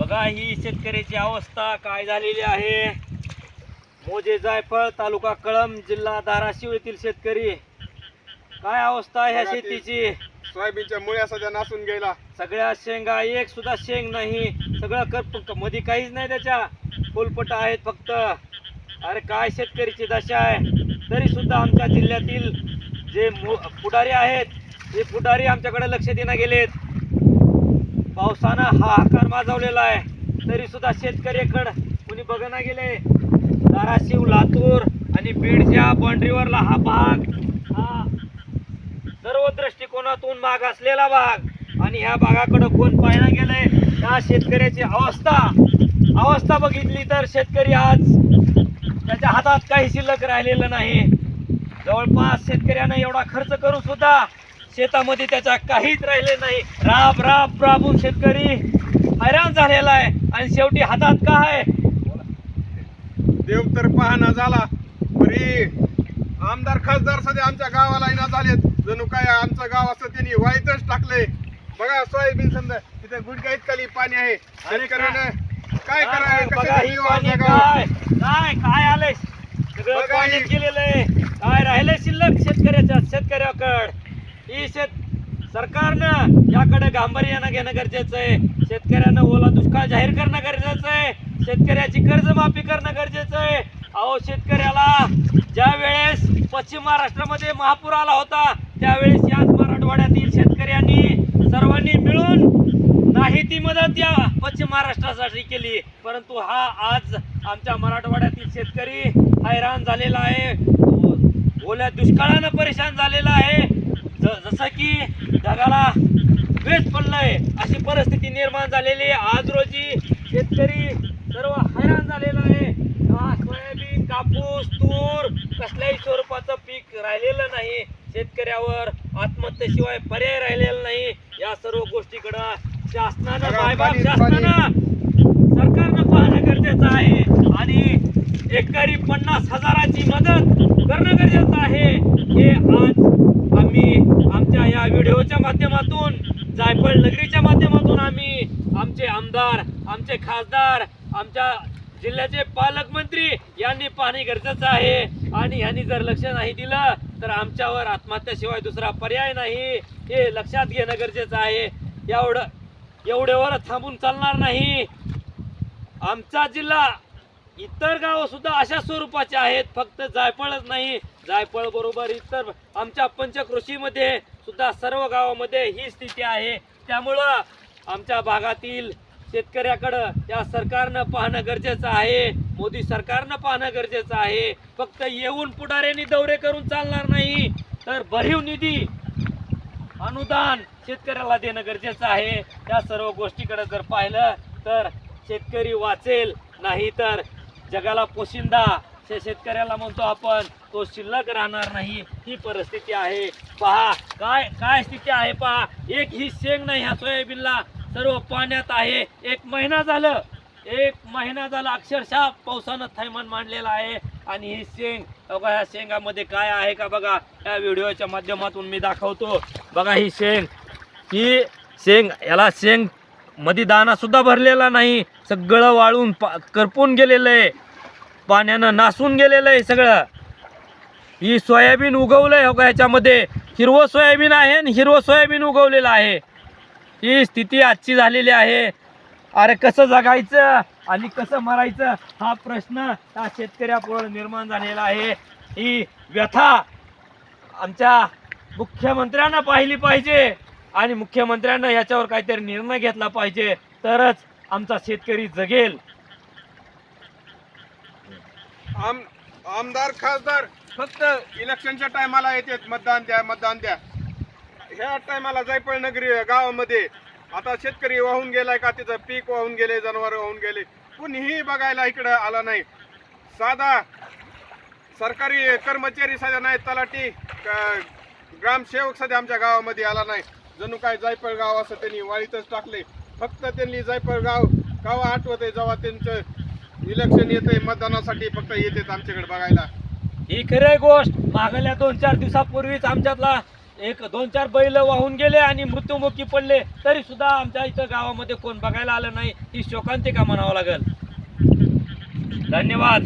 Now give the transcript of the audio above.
बघा ही शेतकऱ्याची अवस्था काय झालेली आहे. मोजे जायफळ तालुका कळम जिल्हा धाराशिव येथील शेतकरी. काय अवस्था आहे ह्या शेतीची? सोयाबीनच्या मुळ्या सध्या नासून गेला सगळ्या शेंगा एक सुद्धा शेंग नाही. सगळं कर मध्ये काहीच नाही त्याच्या. फुलपट आहेत फक्त. अरे काय शेतकरीची दशा आहे. तरी सुद्धा आमच्या जिल्ह्यातील जे पुढारी आहेत ते पुढारी आमच्याकडे लक्ष देण्यात गेलेत. पावसानं हाहाकार माजवलेला आहे. तरी सुद्धा शेतकऱ्याकडं कुणी बघना गेले? धाराशिव लातूर आणि बीडच्या बाँड्रीवरला हा भाग हा सर्व दृष्टिकोनातून माग असलेला भाग आणि ह्या भागाकडं कोण पाहायला गेलंय? त्या शेतकऱ्याची अवस्था. अवस्था बघितली तर शेतकरी आज त्याच्या हातात काही शिल्लक राहिलेलं नाही. जवळपास शेतकऱ्यानं एवढा खर्च करून सुद्धा शेतामध्ये त्याच्या काहीच राहिले नाही. राब राब राबून शेतकरी हैराण झालेला आहे. आणि शेवटी हातात काय देव तर पाहणा झाला तरी आमदार खासदार सध्या आमच्या गावाला येणार झालेत. जणू काय आमचं गाव असं त्यांनी वाईतच टाकलंय बघा सोयाबीन समजा तिथे गुडघ्या इतकाली पाणी आहे. काय करायचं? ही पाणी? काय? काय आलंय? सगळं ही- गेलेलं आहे. काय राहिले शिल्लक शेतकऱ्याच्या शेतकऱ्याकड? ही शेत सरकारनं याकडे गांभीर्यानं घेणं गरजेचं आहे. शेतकऱ्यांना ओला दुष्काळ जाहीर करणं गरजेचं आहे. शेतकऱ्याची कर्जमाफी करणं गरजेचं आहे. अहो शेतकऱ्याला ज्या वेळेस पश्चिम महाराष्ट्रामध्ये महापूर आला होता त्यावेळेस याच मराठवाड्यातील शेतकऱ्यांनी सर्वांनी मिळून नाही ती मदत या पश्चिम महाराष्ट्रासाठी केली. परंतु हा आज आमच्या मराठवाड्यातील शेतकरी हैराण झालेला आहे. ओल्या दुष्काळानं परेशान झालेला आहे. जसं की ढगाला वेच पडलंय. अशी परिस्थिती निर्माण झालेली आहे. आज रोजी शेतकरी सर्व हैराण झालेला आहे. सोयाबीन कापूस तूर कसल्याही स्वरूपाचं पीक राहिलेलं नाही. शेतकऱ्यावर आत्महत्येशिवाय पर्याय राहिलेला नाही. या सर्व गोष्टीकडं शासनानं पाणी- शासनानं सरकारनं पाहणं गरजेचं आहे. आणि एकरी पन्नास हजाराची मदत करणं गरजेचं आहे. हे आज आम्ही आमच्या या व्हिडिओच्या माध्यमातून जायफळ नगरीच्या माध्यमातून आम्ही आमचे आमदार आमचे खासदार आमच्या जिल्ह्याचे पालकमंत्री यांनी पाहणे गरजेचं आहे. आणि यांनी जर लक्ष नाही दिलं तर आमच्यावर आत्महत्याशिवाय दुसरा पर्याय नाही. हे लक्षात घेणं गरजेचं आहे. एवढं एवढ्यावर थांबून चालणार नाही. आमचा जिल्हा इतर गावं सुद्धा अशा स्वरूपाचे आहेत. फक्त जायफळच नाही. जायफळ बरोबर इतर आमच्या पंचकृषीमध्ये सुद्धा सर्व गावामध्ये ही स्थिती आहे. त्यामुळं आमच्या भागातील शेतकऱ्याकडं या सरकारनं पाहणं गरजेचं आहे. मोदी सरकारनं पाहणं गरजेचं आहे. फक्त येऊन पुढाऱ्यांनी दौरे करून चालणार नाही. तर भरीव निधी अनुदान शेतकऱ्याला देणं गरजेचं आहे. त्या सर्व गोष्टीकडे जर पाहिलं तर शेतकरी वाचेल. नाही तर जगाला पोशिंदा शेतकऱ्याला म्हणतो आपण तो शिल्लक राहणार नाही ही परिस्थिती आहे. पहा काय काय स्थिती आहे पहा. एक ही शेंग नाही ह्या सोयाबीनला. सर्व पाण्यात आहे. एक महिना झालं. एक महिना झाला अक्षरशः पावसानं थैमान मांडलेला आहे. आणि ही शेंग बघा ह्या शेंगामध्ये काय आहे का बघा. या व्हिडिओच्या माध्यमातून मी दाखवतो. बघा ही शेंग. ही शेंग याला शेंगमध्ये दाना सुद्धा भरलेला नाही. सगळं वाळून पा करपून गेलेलं आहे. पाण्यानं नासून गेलेलं आहे सगळं. ही सोयाबीन उगवलंय हो का ह्याच्यामध्ये? हिरवं सोयाबीन आहे आणि हिरवं सोयाबीन उगवलेलं आहे. ही स्थिती आजची झालेली आहे. अरे कसं जगायचं आणि कसं मरायचं हा प्रश्न त्या शेतकऱ्यापुढे निर्माण झालेला आहे. ही व्यथा आमच्या मुख्यमंत्र्यांना पाहिली पाहिजे आणि मुख्यमंत्र्यांना याच्यावर काहीतरी निर्णय घेतला पाहिजे. तरच आमचा शेतकरी जगेल. आम आमदार खासदार फक्त इलेक्शनच्या टायमाला येतात मतदान द्या मतदान द्या. ह्या टायमाला जायफळ नगरी गावामध्ये आता शेतकरी वाहून गेलाय का तिचं पीक वाहून गेले जनावर वाहून गेले कुणीही बघायला इकडं आला नाही. साधा सरकारी कर्मचारी सध्या नाही तलाठी ग्रामसेवक सध्या आमच्या गावामध्ये आला नाही. जणू काय जायफळ गाव असं त्यांनी वाळीतच टाकले. फक्त त्यांनी जायफळ गाव गाव आठवत आहे जेव्हा त्यांचं इलेक्शन येते मतदानासाठी फक्त येते आमच्याकडे बघायला. ही खरी गोष्ट. मागल्या दोन चार दिवसापूर्वीच आमच्यातला एक दोन चार बैल वाहून गेले आणि मृत्युमुखी पडले तरी सुद्धा आमच्या इथं गावामध्ये कोण बघायला आलं नाही ही शोकांतिका म्हणावं लागेल. धन्यवाद.